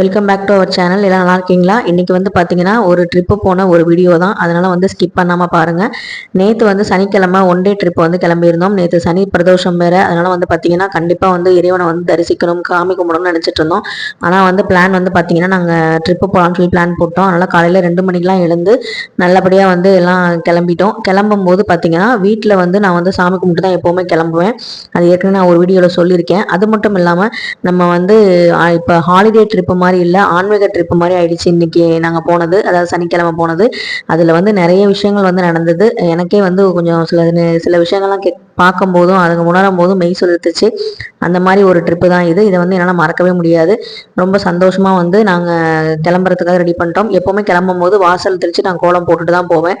Welcome back to our channel எல்லாம் நல்லா இருக்கீங்களா? இன்றைக்கி வந்து பார்த்தீங்கன்னா ஒரு ட்ரிப்பு போன ஒரு வீடியோ தான். அதனால் வந்து ஸ்கிப் பண்ணாமல் பாருங்கள் நேற்று வந்து சனிக்கிழமை ஒன் டே ட்ரிப் வந்து கிளம்பியிருந்தோம். நேற்று சனி பிரதோஷம் வேறு. அதனால் வந்து பார்த்தீங்கன்னா கண்டிப்பாக வந்து இறைவனை வந்து தரிசிக்கணும் காமி கும்பிடணும்னு நினச்சிட்டு இருந்தோம். ஆனால் வந்து பிளான் வந்து பார்த்தீங்கன்னா நாங்கள் ட்ரிப்பு போகலான்னு சொல்லி பிளான் போட்டோம். அதனால் காலையில் ரெண்டு மணிக்கெலாம் எழுந்து நல்லபடியாக வந்து எல்லாம் கிளம்பிட்டோம். கிளம்பும் போது பார்த்தீங்கன்னா வீட்டில் வந்து நான் வந்து சாமி கும்பிட்டு தான் எப்போவுமே கிளம்புவேன். அது ஏற்கனவே நான் ஒரு வீடியோவில் சொல்லியிருக்கேன். அது மட்டும் இல்லாமல் நம்ம வந்து இப்போ ஹாலிடே ட்ரிப்பு மாதிரி மாதிரி இல்லை. ஆன்மீக ட்ரிப்பு மாதிரி ஆயிடுச்சு இன்னைக்கு நாங்கள் போனது. அதாவது சனிக்கிழமை போனது. அதில் வந்து நிறைய விஷயங்கள் வந்து நடந்தது. எனக்கே வந்து கொஞ்சம் சில சில விஷயங்கள்லாம் கே பார்க்கும்போதும் அதுங்க உணரும் போதும் மெய் சொலுத்துச்சு அந்த மாதிரி ஒரு ட்ரிப்பு தான் இது. இதை வந்து என்னால் மறக்கவே முடியாது. ரொம்ப சந்தோஷமாக வந்து நாங்கள் கிளம்புறதுக்காக ரெடி பண்ணிட்டோம். எப்போவுமே கிளம்பும் போது வாசல் தெரிச்சு நான் கோலம் போட்டுட்டு தான் போவேன்.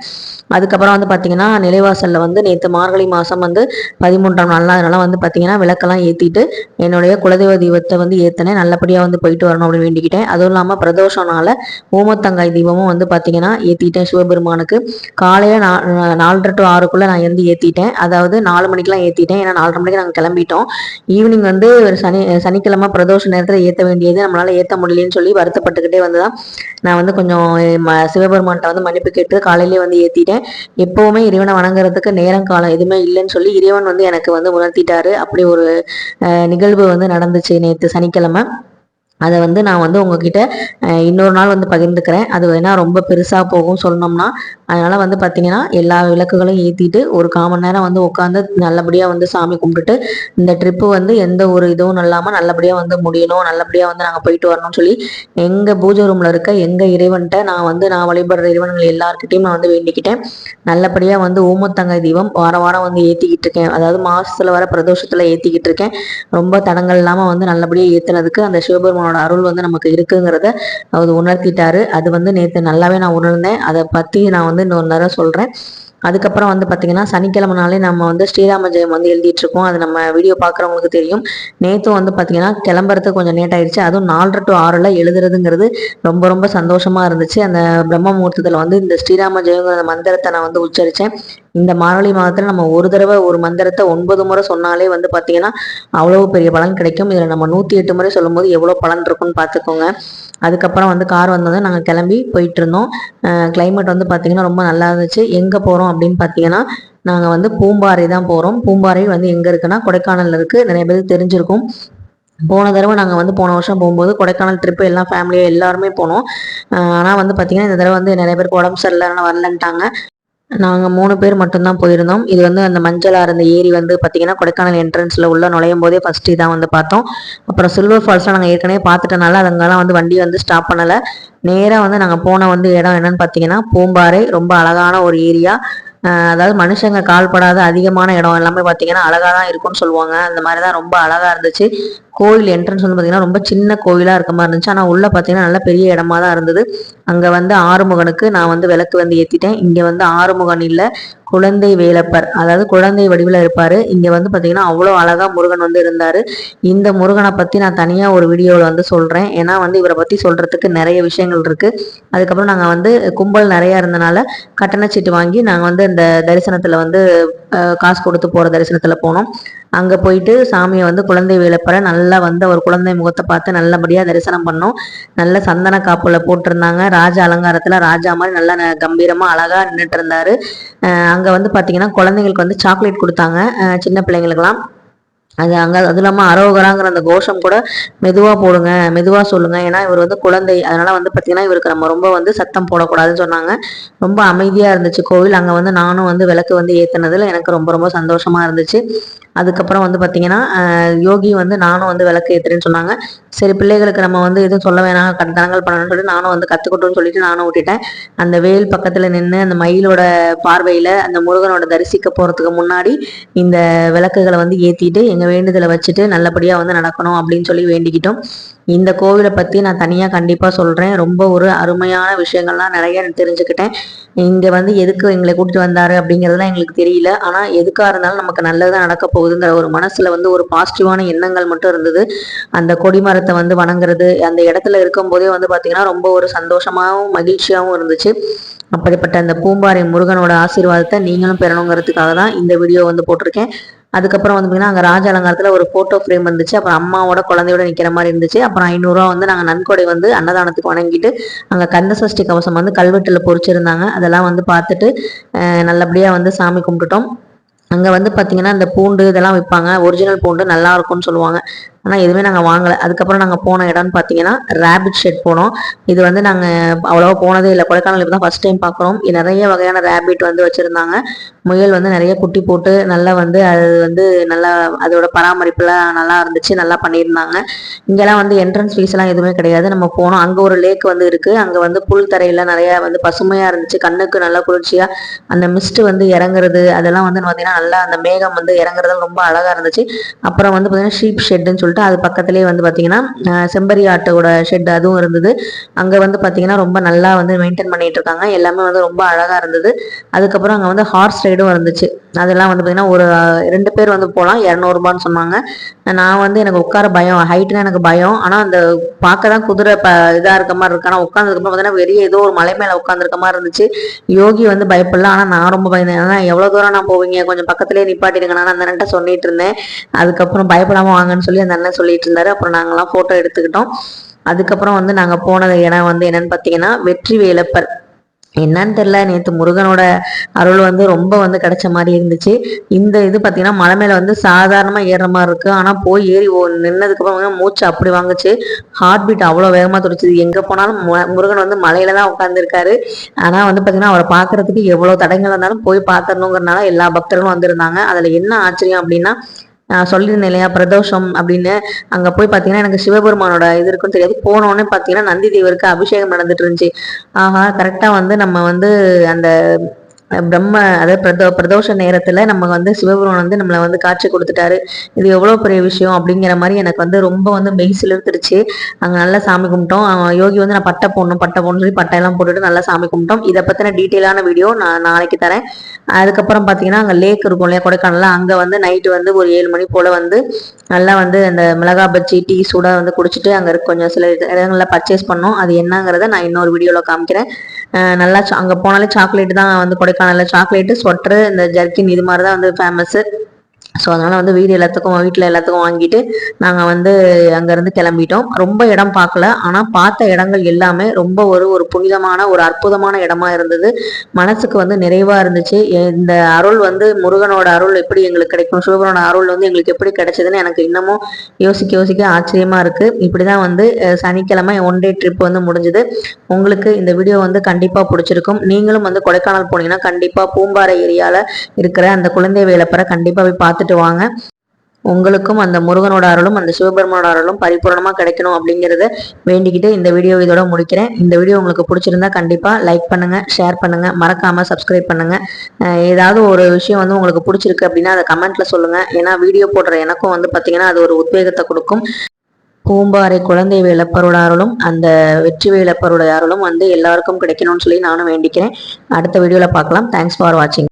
அதுக்கப்புறம் வந்து பார்த்தீங்கன்னா நிலைவாசலில் வந்து நேற்று மார்கழி மாதம் வந்து பதிமூன்றாம் நாள். அதனால வந்து பார்த்தீங்கன்னா விளக்கெல்லாம் ஏற்றிட்டு என்னுடைய குலதெய்வ தீபத்தை வந்து ஏற்றினேன் நல்லபடியாக வந்து போயிட்டு வரணும் அப்படின்னு வேண்டிக்கிட்டேன். அதுவும் இல்லாமல் பிரதோஷனால ஓமத்தங்காய் தீபமும் வந்து பார்த்தீங்கன்னா ஏற்றிட்டேன் சிவபெருமானுக்கு. காலையில் நாலரை டு ஆறுக்குள்ளே நான் வந்து ஏற்றிட்டேன் அதாவது நாலு மணிக்கெலாம் ஏற்றிட்டேன் ஏன்னா நாலரை மணிக்கு நாங்கள் கிளம்பிட்டோம். ஈவினிங் வந்து சனி சனிக்கிழமை பிரதோஷ நேரத்தில் ஏற்ற வேண்டியது. நம்மளால் ஏற்ற முடியலன்னு சொல்லி வருத்தப்பட்டுக்கிட்டே வந்து தான் நான் வந்து கொஞ்சம் சிவபெருமான்கிட்ட வந்து மன்னிப்பு கேட்டு காலையிலேயே வந்து ஏற்றிட்டேன் எப்போவுமே இறைவனை வணங்குறதுக்கு நேரம் காலம் எதுவுமே இல்லைன்னு சொல்லி இறைவன் வந்து எனக்கு வந்து உணர்த்திட்டாரு. அப்படி ஒரு நிகழ்வு வந்து நடந்துச்சு நேற்று சனிக்கிழமை. அதை வந்து நான் வந்து உங்ககிட்ட இன்னொரு நாள் வந்து பகிர்ந்துக்கிறேன். அது வேணால் ரொம்ப பெருசாக போகும். சொன்னோம்னா அதனால் வந்து பார்த்திங்கன்னா எல்லா விளக்குகளையும் ஏற்றிட்டு ஒரு காமன் நேரம் வந்து உட்காந்து நல்லபடியாக வந்து சாமி கும்பிட்டுட்டு இந்த ட்ரிப்பு வந்து எந்த ஒரு இதுவும் இல்லாமல் நல்லபடியாக வந்து முடியணும் நல்லபடியாக வந்து நாங்கள் போயிட்டு வரணும்னு சொல்லி எங்கள் பூஜை ரூமில் இருக்க எங்கள் இறைவன்கிட்ட நான் வந்து நான் வழிபடுற இறைவன்கள் எல்லாருக்கிட்டையும் நான் வந்து வேண்டிக்கிட்டேன். நல்லபடியாக வந்து ஊமத்தங்க தீபம் வார வாரம் வந்து ஏற்றிக்கிட்டு இருக்கேன். அதாவது மாதத்தில் வர பிரதோஷத்தில் ஏற்றிக்கிட்டு இருக்கேன். ரொம்ப தடங்கள் இல்லாமல் வந்து நல்லபடியாக ஏற்றுனதுக்கு அந்த சிவபெருமானோட அருள் வந்து நமக்கு இருக்குங்கிறத அவர் உணர்த்திட்டாரு. அது வந்து நேற்று நல்லாவே நான் உணர்ந்தேன். அதை பற்றி நான் வந்து இன்னொரு நேரம் சொல்கிறேன் அதுக்கப்புறம் வந்து பார்த்தீங்கன்னா சனிக்கிழமை நாளே நம்ம வந்து ஸ்ரீராம ஜெயம் வந்து எழுதிட்டுருக்கோம். அது நம்ம வீடியோ பார்க்குறவங்களுக்கு தெரியும். நேற்றும் வந்து பார்த்தீங்கன்னா கிளம்புறதுக்கு கொஞ்சம் லேட் ஆயிடுச்சு. அதுவும் நாலரை டு ஆறில் எழுதுறதுங்கிறது ரொம்ப ரொம்ப சந்தோஷமாக இருந்துச்சு. அந்த பிரம்ம முகூர்த்தத்தில் வந்து இந்த ஸ்ரீராம ஜெயங்கிற மந்திரத்தை நான் வந்து உச்சரித்தேன் இந்த மார்கழி மாதத்தில் நம்ம ஒரு தடவை ஒரு மந்திரத்தை ஒன்பது முறை சொன்னாலே வந்து பார்த்தீங்கன்னா அவ்வளோ பெரிய பலன் கிடைக்கும். இதில் நம்ம நூற்றி எட்டு முறை சொல்லும்போது எவ்வளோ பலன் இருக்கும்னு பார்த்துக்கோங்க அதுக்கப்புறம் வந்து கார் வந்தது நாங்கள் கிளம்பி போயிட்டு இருந்தோம். கிளைமேட் வந்து பார்த்தீங்கன்னா ரொம்ப நல்லா இருந்துச்சு. எங்கே போகிறோம் அப்படின்னு பார்த்தீங்கன்னா நாங்கள் வந்து பூம்பாறை தான் போகிறோம் பூம்பாறை வந்து எங்கே இருக்குன்னா கொடைக்கானலில் இருக்குது நிறைய பேருக்கு தெரிஞ்சிருக்கும். போன தடவை நாங்கள் வந்து போன வருஷம் போகும்போது கொடைக்கானல் ட்ரிப்பு எல்லாம் ஃபேமிலியாக எல்லாருமே போனோம். ஆனால் வந்து பார்த்திங்கன்னா இந்த தடவை வந்து நிறைய பேருக்கு உடம்பு சரியில்லைன்னு வரலன்ட்டாங்க. நாங்கள் மூணு பேர் மட்டும்தான் போயிருந்தோம். இது வந்து அந்த மஞ்சளாக இருந்த ஏரி வந்து பார்த்திங்கன்னா கொடைக்கானல் என்ட்ரன்ஸில் உள்ள நுழையும் போதே ஃபஸ்ட்டு இதான் வந்து பார்த்தோம். அப்புறம் சில்வர் ஃபால்ஸ்லாம் நாங்கள் ஏற்கனவே பார்த்துட்டனால அதங்கெல்லாம் வந்து வண்டி வந்து ஸ்டாப் பண்ணலை. நேராக வந்து நாங்கள் போன வந்து இடம் என்னன்னு பார்த்தீங்கன்னா பூம்பாறை. ரொம்ப அழகான ஒரு ஏரியா. அதாவது மனுஷங்க கால்படாத அதிகமான இடம் எல்லாமே பார்த்தீங்கன்னா அழகாக தான் இருக்கும்னு சொல்லுவாங்க. அந்த மாதிரி தான் ரொம்ப அழகாக இருந்துச்சு. கோயில் என்ட்ரன்ஸ் வந்து பார்த்தீங்கன்னா ரொம்ப சின்ன கோயிலாக இருக்க மாதிரி இருந்துச்சு. ஆனால் உள்ளே பார்த்தீங்கன்னா நல்ல பெரிய இடமா தான் இருந்தது. அங்கே வந்து ஆறுமுகனுக்கு நான் வந்து விளக்கு வந்து ஏற்றிட்டேன் இங்கே வந்து ஆறுமுகன் இல்லை குழந்தை வேலப்பர். அதாவது குழந்தை வடிவில் இருப்பார். இங்கே வந்து பார்த்தீங்கன்னா அவ்வளோ அழகாக முருகன் வந்து இருந்தார். இந்த முருகனை பற்றி நான் தனியாக ஒரு வீடியோவில் வந்து சொல்கிறேன் ஏன்னா வந்து இவரை பற்றி சொல்கிறதுக்கு நிறைய விஷயங்கள் இருக்குது அதுக்கப்புறம் நாங்கள் வந்து கும்பல் நிறையா இருந்தனால கட்டணச்சீட்டு வாங்கி நாங்கள் வந்து இந்த தரிசனத்தில் வந்து காசு கொடுத்து போகிற தரிசனத்தில் போனோம். அங்கே போயிட்டு சாமியை வந்து குழந்தை வேலைப்பற நல்லா வந்து அவர் குழந்தை முகத்தை பார்த்து நல்லபடியாக தரிசனம் பண்ணோம். நல்ல சந்தன காப்புல போட்டிருந்தாங்க. ராஜ அலங்காரத்தில் ராஜா மாதிரி நல்லா கம்பீரமாக அழகாக நின்றுட்டு இருந்தார். அங்கே வந்து பார்த்தீங்கன்னா குழந்தைங்களுக்கு வந்து சாக்லேட் கொடுத்தாங்க. சின்ன பிள்ளைங்களுக்கெல்லாம். அது அங்கே அது இல்லாமல் அரோகராங்கிற அந்த கோஷம் கூட மெதுவாக போடுங்க மெதுவாக சொல்லுங்கள் ஏன்னா இவர் வந்து குழந்தை. அதனால் வந்து பார்த்திங்கன்னா இவருக்கு நம்ம ரொம்ப வந்து சத்தம் போடக்கூடாதுன்னு சொன்னாங்க. ரொம்ப அமைதியாக இருந்துச்சு கோவில். அங்கே வந்து நானும் வந்து விளக்கு வந்து ஏற்றுனதில் எனக்கு ரொம்ப ரொம்ப சந்தோஷமாக இருந்துச்சு. அதுக்கப்புறம் வந்து பார்த்தீங்கன்னா யோகி வந்து நானும் வந்து விளக்கு ஏற்றுறேன்னு சொன்னாங்க. சரி பிள்ளைகளுக்கு நம்ம வந்து எதுவும் சொல்ல வேணாம் கட்டணங்கள் பண்ணணும்னு சொல்லிட்டு நானும் வந்து கற்றுக்கட்டும்னு சொல்லிட்டு நானும் விட்டுட்டேன் அந்த வேல் பக்கத்தில் நின்று அந்த மயிலோட பார்வையில் அந்த முருகனோட தரிசிக்க போகிறதுக்கு முன்னாடி இந்த விளக்குகளை வந்து ஏற்றிட்டு எங்கள் வேண்டுதலை வச்சுட்டு நல்லபடியாக வந்து நடக்கணும் அப்படின்னு சொல்லி வேண்டிக்கிட்டோம். இந்த கோவிலை பற்றி நான் தனியாக கண்டிப்பாக சொல்கிறேன் ரொம்ப ஒரு அருமையான விஷயங்கள்லாம் நிறைய தெரிஞ்சுக்கிட்டேன். இங்கே வந்து எதுக்கு எங்களை கூட்டிட்டு வந்தாரு அப்படிங்கிறதுலாம் எங்களுக்கு தெரியல. ஆனால் எதுக்காக இருந்தாலும் நமக்கு நல்லதாக நடக்க போகுதுங்கிற ஒரு மனசில் வந்து ஒரு பாசிட்டிவான எண்ணங்கள் மட்டும் இருந்தது. அந்த கொடிமரத்தை வந்து வணங்குறது அந்த இடத்துல இருக்கும் போதே வந்து பார்த்தீங்கன்னா ரொம்ப ஒரு சந்தோஷமாகவும் மகிழ்ச்சியாகவும் இருந்துச்சு. அப்படிப்பட்ட அந்த பூம்பாறை முருகனோட ஆசீர்வாதத்தை நீங்களும் பெறணுங்கிறதுக்காக தான் இந்த வீடியோ வந்து போட்டிருக்கேன். அதுக்கப்புறம் வந்து பார்த்தீங்கன்னா அங்கே ராஜ அலங்காரத்தில் ஒரு ஃபோட்டோ ஃப்ரேம் இருந்துச்சு. அப்புறம் அம்மாவோட குழந்தையோட நிற்கிற மாதிரி இருந்துச்சு. அப்புறம் ஐநூறுரூவா வந்து நாங்கள் நன்கொடை வந்து அன்னதானத்துக்கு வணங்கிட்டு அங்கே கந்த சஷ்டி கவசம் வந்து கல்வெட்டில் பொறிச்சிருந்தாங்க. அதெல்லாம் வந்து பார்த்துட்டு நல்லபடியாக வந்து சாமி கும்பிட்டுட்டோம். அங்கே வந்து பார்த்தீங்கன்னா இந்த பூண்டு இதெல்லாம் விற்பாங்க ஒரிஜினல் பூண்டு நல்லா இருக்கும்னு சொல்லுவாங்க. ஆனால் எதுவுமே நாங்கள் வாங்கலை. அதுக்கப்புறம் நாங்கள் போன இடம்னு பார்த்தீங்கன்னா ரேபிட் ஷெட் போனோம். இது வந்து நாங்கள் அவ்வளோவா போனதே இல்லை. கொடைக்கானல் இப்போ தான் ஃபஸ்ட் டைம் பார்க்குறோம் நிறைய வகையான ரேபிட் வந்து வச்சுருந்தாங்க. முயல் வந்து நிறைய குட்டி போட்டு நல்லா வந்து அது வந்து நல்லா அதோட பராமரிப்புலாம் நல்லா இருந்துச்சு. நல்லா பண்ணியிருந்தாங்க. இங்கெல்லாம் வந்து என்ட்ரன்ஸ் ஃபீஸ்லாம் எதுவுமே கிடையாது. நம்ம போனோம். அங்கே ஒரு லேக் வந்து இருக்குது அங்கே வந்து புல் தரையில் நிறையா வந்து பசுமையாக இருந்துச்சு. கண்ணுக்கு நல்லா குளிர்ச்சியாக அந்த மிஸ்ட் வந்து இறங்குறது அதெல்லாம் வந்து பார்த்தீங்கன்னா நல்லா அந்த மேகம் வந்து இறங்குறது ரொம்ப அழகாக இருந்துச்சு. அப்புறம் வந்து பார்த்தீங்கன்னா ஷீப் ஷெட்டுன்னு சொல்லி சொல்லிட்டு அது பக்கத்துலேயே வந்து பார்த்தீங்கன்னா செம்பரி ஆட்டோட ஷெட் அதுவும் இருந்தது. அங்கே வந்து பார்த்தீங்கன்னா ரொம்ப நல்லா வந்து மெயின்டைன் பண்ணிட்டு இருக்காங்க. எல்லாமே வந்து ரொம்ப அழகாக இருந்தது. அதுக்கப்புறம் அங்கே வந்து ஹார்ஸ் ரைடும் இருந்துச்சு. அதெல்லாம் வந்து பார்த்தீங்கன்னா ஒரு ரெண்டு பேர் வந்து போகலாம் இரநூறுபான்னு சொன்னாங்க. நான் வந்து எனக்கு உட்கார பயம். ஹைட்னா எனக்கு பயம். ஆனால் அந்த பார்க்க தான் குதிரை ப இதாக இருக்க மாதிரி இருக்கு. ஆனால் உட்காந்துருக்கப்புறம் பார்த்தீங்கன்னா பெரிய ஏதோ ஒரு மலை மேலே உட்காந்துருக்க மாதிரி இருந்துச்சு. யோகி வந்து பயப்படல. ஆனால் நான் ரொம்ப பயந்தேன். ஏன்னா எவ்வளோ தூரம் நான் போவீங்க? கொஞ்சம் பக்கத்துலேயே நிப்பாட்டிடுங்க. நான் அந்த அண்ணன்ட்ட சொல்லிட்டு இருந்தேன். அதுக்கப்புறம் பயப்படாமல் வாங்கன்னு சொல்லி அந்த அண்ணன் சொல்லிட்டு இருந்தாரு அப்புறம் நாங்கெல்லாம் ஃபோட்டோ எடுத்துக்கிட்டோம். அதுக்கப்புறம் வந்து நாங்கள் போனது இடம் வந்து என்னன்னு பார்த்தீங்கன்னா வெற்றி வேலப்பர். என்னன்னு தெரியல நேற்று முருகனோட அருள் வந்து ரொம்ப வந்து கிடைச்ச மாதிரி இருந்துச்சு. இந்த இது பார்த்தீங்கன்னா மலை மேலே வந்து சாதாரணமாக ஏறுற மாதிரி இருக்குது ஆனால் போய் ஏறி நின்னதுக்கப்புறம் மூச்சு அப்படி வாங்குச்சு. ஹார்ட் பீட் அவ்வளோ வேகமாக துடிச்சிது. எங்கே போனாலும் முருகன் வந்து மலையில தான் உட்காந்துருக்காரு ஆனால் வந்து பார்த்தீங்கன்னா அவரை பார்க்கறதுக்கு எவ்வளோ தடங்கள் இருந்தாலும் போய் பார்த்துடணுங்கிறனால எல்லா பக்தர்களும் வந்திருந்தாங்க. அதில் என்ன ஆச்சரியம் அப்படின்னா நான் சொல்லியிருந்தேன் இல்லையா பிரதோஷம் அப்படின்னு. அங்கே போய் பார்த்தீங்கன்னா எனக்கு சிவபெருமானோட இது இருக்குன்னு தெரியாது. போனோடனே பார்த்தீங்கன்னா நந்தி தேவருக்கு அபிஷேகம் நடந்துட்டு இருந்துச்சு. ஆஹா கரெக்டாக வந்து நம்ம வந்து அந்த பிரம்ம அதாவது பிரதோ பிரதோஷ நேரத்தில் நம்ம வந்து சிவபெருமான் வந்து நம்மளை வந்து காட்சி கொடுத்துட்டாரு. இது எவ்வளோ பெரிய விஷயம் அப்படிங்கிற மாதிரி எனக்கு வந்து ரொம்ப வந்து மெய் சிலிர்த்துருச்சு அங்கே நல்லா சாமி கும்பிட்டோம். யோகி வந்து நான் பட்டை போடணும் பட்டை போடணும் சொல்லி பட்டையெல்லாம் போட்டுட்டு நல்லா சாமி கும்பிட்டோம். இதை பற்றின டீட்டெயிலான வீடியோ நான் நாளைக்கு தரேன். அதுக்கப்புறம் பார்த்தீங்கன்னா அங்கே லேக் இருக்கும் இல்லையா கொடைக்கானல் அங்கே வந்து நைட்டு வந்து ஒரு ஏழு மணி போல் வந்து நல்லா வந்து அந்த மிளகா பஜ்ஜி டீ சூடாக வந்து குடிச்சிட்டு அங்கே கொஞ்சம் சில இடங்களில் பர்ச்சேஸ் பண்ணோம். அது என்னங்கிறத நான் இன்னொரு வீடியோவில் காமிக்கிறேன். நல்லா அங்கே போனாலே சாக்லேட் தான் வந்து கொடைக்கானலில் சாக்லேட்டு ஸ்வெட்ரு இந்த ஜர்க்கின் இது மாதிரி தான் வந்து ஃபேமஸ்ஸு ஸோ அதனால் வந்து வீடு எல்லாத்துக்கும் வீட்டில் எல்லாத்துக்கும் வாங்கிட்டு நாங்கள் வந்து அங்கேருந்து கிளம்பிட்டோம். ரொம்ப இடம் பார்க்கல. ஆனால் பார்த்த இடங்கள் எல்லாமே ரொம்ப ஒரு ஒரு புனிதமான ஒரு அற்புதமான இடமா இருந்தது. மனசுக்கு வந்து நிறைவாக இருந்துச்சு. இந்த அருள் வந்து முருகனோட அருள் எப்படி எங்களுக்கு கிடைக்கும் சிவபுரோட அருள் வந்து எங்களுக்கு எப்படி கிடைச்சதுன்னு எனக்கு இன்னமும் யோசிக்க யோசிக்க ஆச்சரியமாக இருக்குது இப்படி தான் வந்து சனிக்கிழமை ஒன் டே ட்ரிப் வந்து முடிஞ்சுது. உங்களுக்கு இந்த வீடியோ வந்து கண்டிப்பாக பிடிச்சிருக்கும். நீங்களும் வந்து கொடைக்கானல் போனீங்கன்னா கண்டிப்பாக பூம்பாறை ஏரியாவில் இருக்கிற அந்த குழந்தை வேலைப்பரை கண்டிப்பாக போய் பார்த்து பார்த்துட்டு வாங்க. உங்களுக்கும் அந்த முருகனோட அருளும் அந்த சிவபெருமானோட அருளும் பரிபூர்ணமாக கிடைக்கணும் அப்படிங்கிறத வேண்டிக்கிட்டு இந்த வீடியோ இதோட முடிக்கிறேன். இந்த வீடியோ உங்களுக்கு பிடிச்சிருந்தா கண்டிப்பாக லைக் பண்ணுங்கள் ஷேர் பண்ணுங்கள் மறக்காமல் சப்ஸ்கிரைப் பண்ணுங்கள் ஏதாவது ஒரு விஷயம் வந்து உங்களுக்கு பிடிச்சிருக்கு அப்படின்னா அதை கமெண்ட்டில் சொல்லுங்கள் ஏன்னா வீடியோ போடுற எனக்கும் வந்து பார்த்தீங்கன்னா அது ஒரு உத்வேகத்தை கொடுக்கும். பூம்பாறை குழந்தை வேலப்பரோட அருளும் அந்த வெற்றி வேலப்பரோட அருளும் வந்து எல்லாருக்கும் கிடைக்கணும்னு சொல்லி நானும் வேண்டிக்கிறேன். அடுத்த வீடியோவில் பார்க்கலாம். தேங்க்ஸ் ஃபார் வாட்சிங்